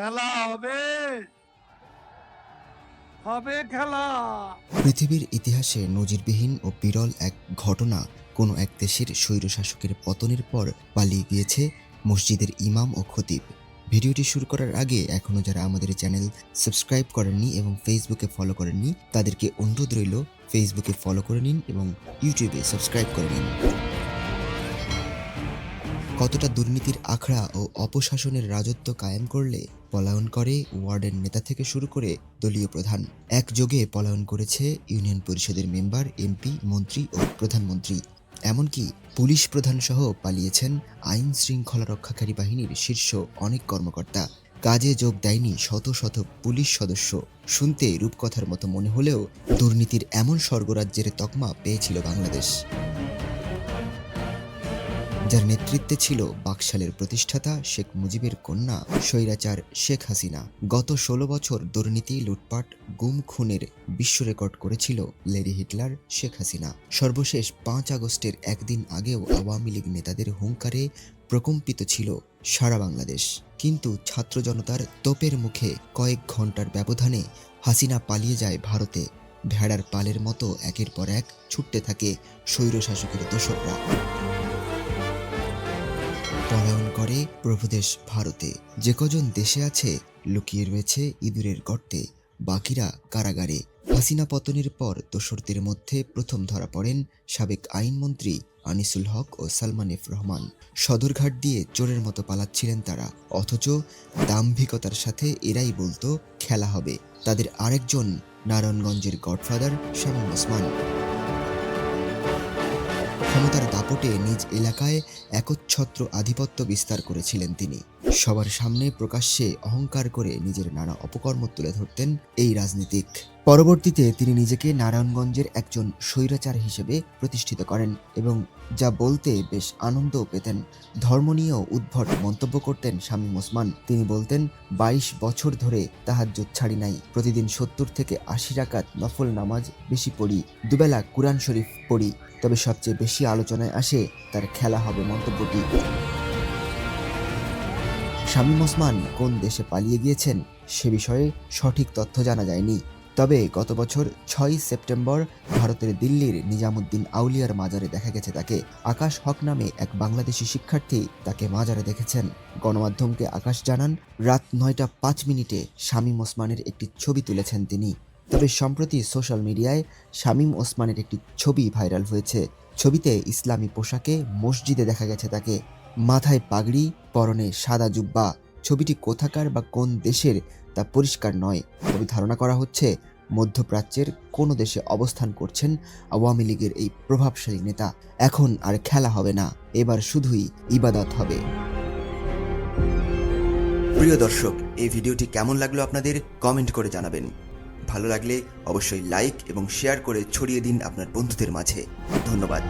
খেলা হবে। হবে খেলা। পৃথিবীর ইতিহাসে নজিরবিহীন ও বিরল এক ঘটনা কোনো এক দেশের স্বৈরশাসকের পতনের পর পালিয়ে গিয়েছে মসজিদের ইমাম ও খতিব। ভিডিওটি শুরু করার আগে এখনও যারা আমাদের চ্যানেল সাবস্ক্রাইব করেননি এবং ফেসবুকে ফলো করেননি, তাদেরকে অনুরোধ রইল, ফেসবুকে ফলো করে নিন এবং ইউটিউবে সাবস্ক্রাইব করে নিন। কতটা দুর্নীতির আখড়া ও অপশাসনের রাজত্ব কায়েম করলে পলায়ন করে ওয়ার্ডের নেতা থেকে শুরু করে দলীয় প্রধান। একযোগে পলায়ন করেছে ইউনিয়ন পরিষদের মেম্বার, এমপি, মন্ত্রী ও প্রধানমন্ত্রী। এমনকি পুলিশ প্রধান সহ পালিয়েছেন আইন শৃঙ্খলা রক্ষাকারী বাহিনীর শীর্ষ অনেক কর্মকর্তা। কাজে যোগ দেয়নি শত শত পুলিশ সদস্য। শুনতে রূপকথার মতো মনে হলেও দুর্নীতির এমন স্বর্গরাজ্যের তকমা পেয়েছিল বাংলাদেশ। যার নেতৃত্বে ছিল বাকশালের প্রতিষ্ঠাতা শেখ মুজিবের কন্যা স্বৈরাচার শেখ হাসিনা। গত ষোলো বছর দুর্নীতি, লুটপাট, গুম খুনের বিশ্ব রেকর্ড করেছিল লেডি হিটলার শেখ হাসিনা। সর্বশেষ পাঁচ আগস্টের একদিন আগেও আওয়ামী লীগ নেতাদের হুঙ্কারে প্রকম্পিত ছিল সারা বাংলাদেশ। কিন্তু ছাত্র জনতার তোপের মুখে কয়েক ঘণ্টার ব্যবধানে হাসিনা পালিয়ে যায় ভারতে। ভেড়ার পালের মতো একের পর এক ছুটতে থাকে স্বৈরশাসকের দোসররা। পলায়ন করে প্রভুদেশ ভারতে। যে কজন দেশে আছে, লুকিয়ে রয়েছে ইঁদুরের গর্তে। বাকিরা কারাগারে। হাসিনা পতনের পর দোসরদের মধ্যে প্রথম ধরা পড়েন সাবেক আইনমন্ত্রী আনিসুল হক ও সালমান এফ রহমান। সদরঘাট দিয়ে চোরের মতো পালাচ্ছিলেন তারা। অথচ দাম্ভিকতার সাথে এরাই বলতো, খেলা হবে। তাদের আরেকজন নারায়ণগঞ্জের গডফাদার শামীম ওসমান। ক্ষমতার দাপটে নিজ এলাকায় একচ্ছত্র আধিপত্য বিস্তার করেছিলেন তিনি। সবার সামনে প্রকাশ্যে অহংকার করে নিজের নানা অপকর্ম তুলে ধরতেন এই রাজনীতিক। পরবর্তীতে তিনি নিজেকে নারায়ণগঞ্জের একজন স্বৈরাচার হিসেবে প্রতিষ্ঠিত করেন এবং যা বলতে বেশ আনন্দও পেতেন। ধর্ম নিয়েও উদ্ভট মন্তব্য করতেন শামীম ওসমান। তিনি বলতেন, বাইশ বছর ধরে তাহাজ্জুদ ছাড়ি নাই। প্রতিদিন সত্তর থেকে আশি রাকাত নফল নামাজ বেশি পড়ি। দুবেলা কুরআন শরীফ পড়ি। তবে সবচেয়ে বেশি আলোচনায় আসে তার খেলা হবে মন্তব্যটি। শামীম ওসমান কোন দেশে পালিয়ে গিয়েছেন সে বিষয়ে সঠিক তথ্য জানা যায়নি। তবে গত বছর ছয় সেপ্টেম্বর ভারতের দিল্লির নিজামুদ্দিন আউলিয়ার মাজারে দেখা গেছে তাকে। আকাশ হক নামে এক বাংলাদেশি শিক্ষার্থী তাকে মাজারে দেখেছেন। গণমাধ্যমকে আকাশ জানান, রাত নয়টা পাঁচ মিনিটে শামীম ওসমানের একটি ছবি তুলেছেন তিনি। তবে সম্প্রতি সোশ্যাল মিডিয়ায় শামীম ওসমানের একটি ছবি ভাইরাল হয়েছে। ছবিতে ইসলামী পোশাকে মসজিদে দেখা গেছে তাকে। মাথায় পাগড়ি, পরনে সাদা জুব্বা। ছবিটি কোথাকার বা কোন দেশের তা পরিষ্কার নয়। তবে ধারণা করা হচ্ছে, মধ্যপ্রাচ্যের কোনো দেশে অবস্থান করছেন আওয়ামী লীগের এই প্রভাবশালী নেতা। এখন আর খেলা হবে না। এবার শুধুই ইবাদত হবে। প্রিয় দর্শক, এই ভিডিওটি কেমন লাগল আপনাদের কমেন্ট করে জানাবেন। ভালো লাগলে অবশ্যই লাইক এবং শেয়ার করে ছড়িয়ে দিন আপনার বন্ধুদের মাঝে। ধন্যবাদ।